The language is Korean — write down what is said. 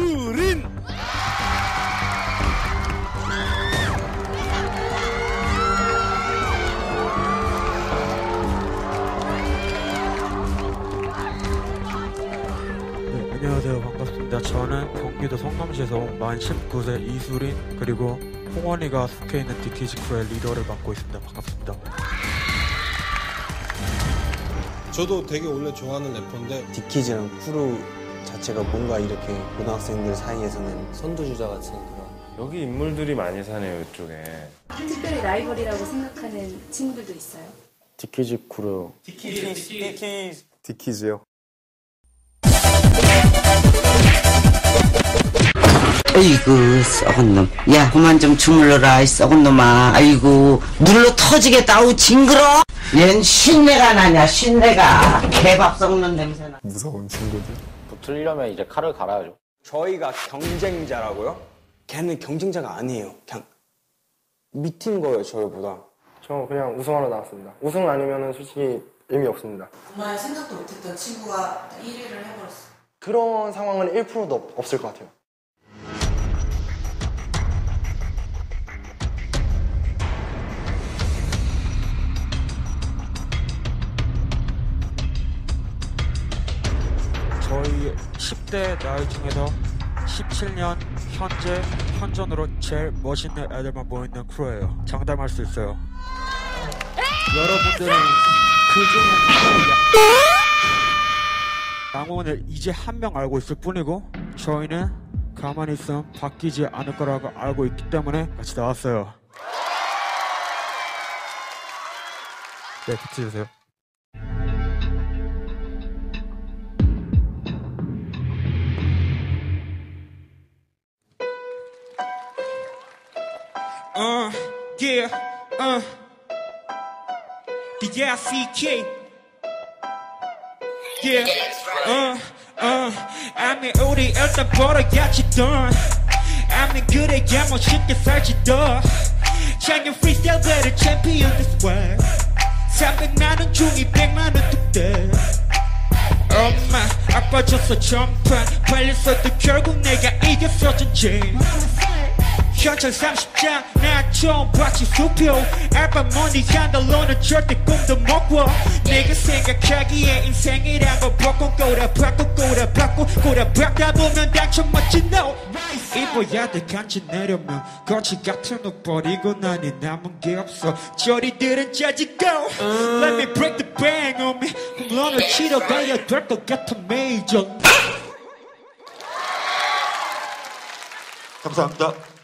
이수린 네, 안녕하세요. 반갑습니다. 저는 경기도 성남시에서 온 만 19세 이수린 그리고 홍원이가 속해 있는 디키지크의 리더를 맡고 있습니다. 반갑습니다. 저도 되게 원래 좋아하는 래퍼인데 디키즈랑 크루 자체가 뭔가 이렇게 고등학생들 사이에서는 선두주자 같은 그런 여기 인물들이 많이 사네요, 이쪽에. 특별히 라이벌이라고 생각하는 친구들도 있어요. 디키즈 크루 디키즈요. 아이고 썩은 놈. 야 그만 좀 주물러라 이 썩은 놈아. 아이고 물로 터지겠다. 아우 징그러. 얜 신내가 나냐 신내가. 개밥 썩는 냄새나. 무서운 친구들. 붙으려면 이제 칼을 갈아야죠. 저희가 경쟁자라고요? 걔는 경쟁자가 아니에요 그냥 밑인 거예요 저희보다 저 그냥 우승하러 나왔습니다. 우승 아니면 솔직히 의미 없습니다. 정말 생각도 못했던 친구가 1위를 해버렸어. 그런 상황은 1%도 없- 없을 것 같아요. 저희 10대 나이 중에서 17년 현재 현존으로 제일 멋있는 애들만 모이는 크루예요. 장담할 수 있어요. 여러분들은 그중에 양호는 이제 한 명 알고 있을 뿐이고 저희는 가만히 있으면 바뀌지 않을 거라고 알고 있기 때문에 같이 나왔어요. 네, 비트 주세요. Uh, yeah, uh. The RCK. Yeah, uh, uh. 아니, 우리 일단 벌어야지던. 아니, 그래야 뭐 쉽게 살지던. 작년 freestyle battle champion this way. 300만원 중에 100만원 뚝대. 엄마, 아빠 줬어 전판. 팔렸어도 결국 내가 이겼어 전쟁. 현찰 30장 나 처음 봤지 수표 알바 머니 한 달러는 절대 꿈도 못 꿔. 내가 생각하기에 인생이란 거 벗고 꼬라 박고 꼬라 박고 꼬라 박다 보면 당첨 멋진 no 입어야 돼 간지 내려면 거지 같은 옷 버리고 나니 남은 게 없어 저리들은 짜지고 Let me break the bang on me. 홈런을 치러 가야 될 것 같아 메이저 감사합니다.